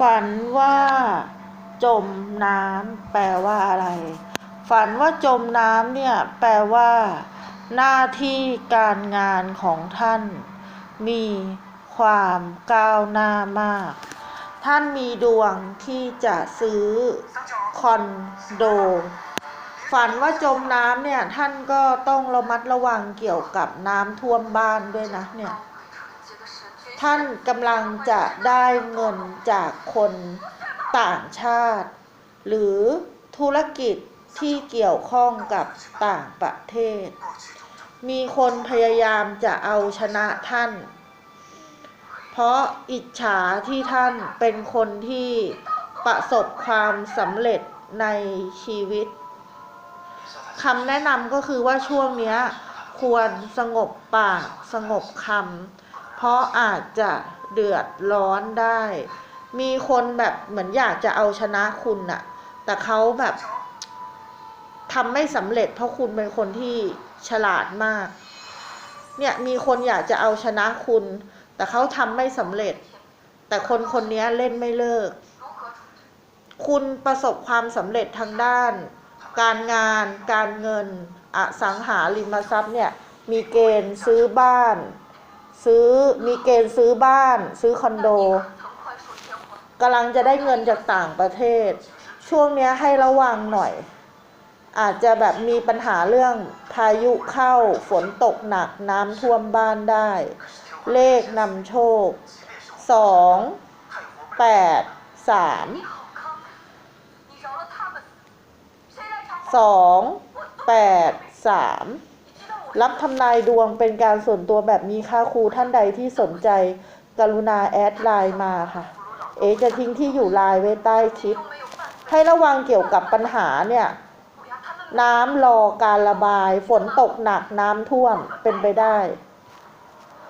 ฝันว่าจมน้ำแปลว่าอะไร ฝันว่าจมน้ำเนี่ยแปลว่า หน้าที่การงานของท่าน มีความก้าวหน้ามาก ท่านมีดวงที่จะซื้อคอนโด ฝันว่าจมน้ำเนี่ยท่านก็ต้องระมัดระวังเกี่ยวกับน้ำท่วมบ้านด้วยนะเนี่ย ท่านกำลังจะได้เงินจากคนต่างชาติ หรือธุรกิจที่เกี่ยวข้องกับต่างประเทศ มีคนพยายามจะเอาชนะท่าน เพราะอิจฉาที่ท่านเป็นคนที่ประสบความสำเร็จในชีวิตคำแนะนำก็คือว่าช่วงนี้ควรสงบปากสงบคำ เพราะอาจจะเดือดร้อนได้ มีคนแบบเหมือนอยากจะเอาชนะคุณน่ะแต่เขาแบบทำไม่สำเร็จ เพราะคุณเป็นคนที่ฉลาดมาก เนี่ยมีคนอยากจะเอาชนะคุณ แต่เขาทำไม่สำเร็จ แต่คนคนนี้เล่นไม่เลิก คุณประสบความสำเร็จทางด้าน การงาน การเงิน อสังหาริมทรัพย์เนี่ย มีเกณฑ์ซื้อบ้าน ซื้อมีเกณฑ์ซื้อบ้าน ซื้อคอนโดกำลังจะได้เงินจากต่างประเทศ ช่วงนี้ให้ระวังหน่อย อาจจะแบบมีปัญหาเรื่องพายุเข้าฝนตกหนักน้ำท่วมบ้านได้ เลขนำโชคสองแปดสามสองแปดสาม รับทำนายดวงเป็นการส่วนตัวแบบมีค่าครูท่านใดที่สนใจ กรุณาแอดไลน์มาค่ะ เอจะทิ้งที่อยู่ไลน์ไว้ใต้คลิป ให้ระวังเกี่ยวกับปัญหาเนี่ย น้ำรอการระบาย ฝนตกหนักน้ำท่วมเป็นไปได้